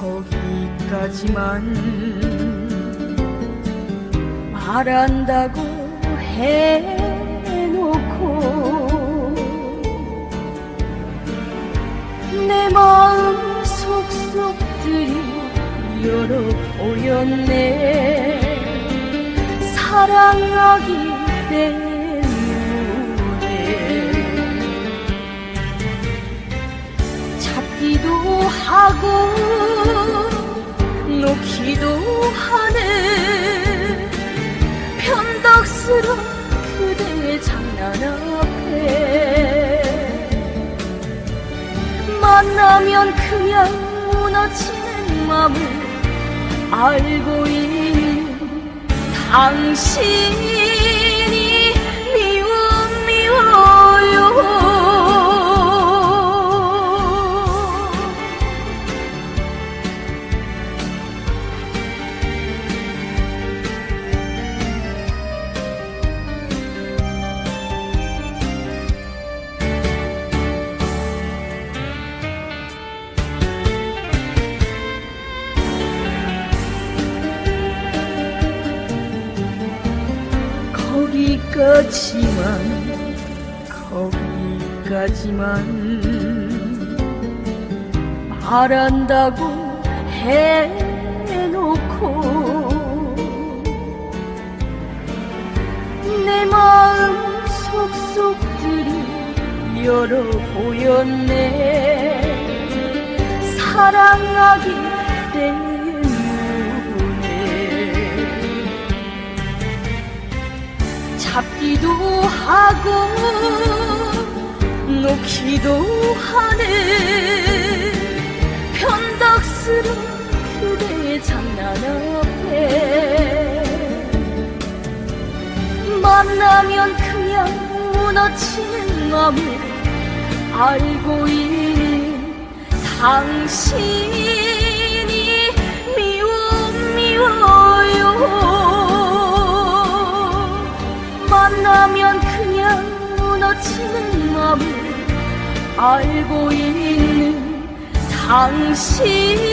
거기까지만 말한다고 해놓고 내 마음 속속들이 열어보였네. 사랑하기 때문에 놓기도 하는 변덕스러운 그대의 장난 앞에. 만나면 그냥 무너지는 맘을 알고 있는 당신 거기까지만 거기까지만 말한다고 해놓고 내 마음 속속들이 열어 보였네. 사랑하기 때문에 잡기도 하고 놓기도 하는 변덕스러운 그대의 장난 앞에 만나면 그냥 무너지는 맘을 알고 있는 당신 무너지는 맘을 알고 있는 당신이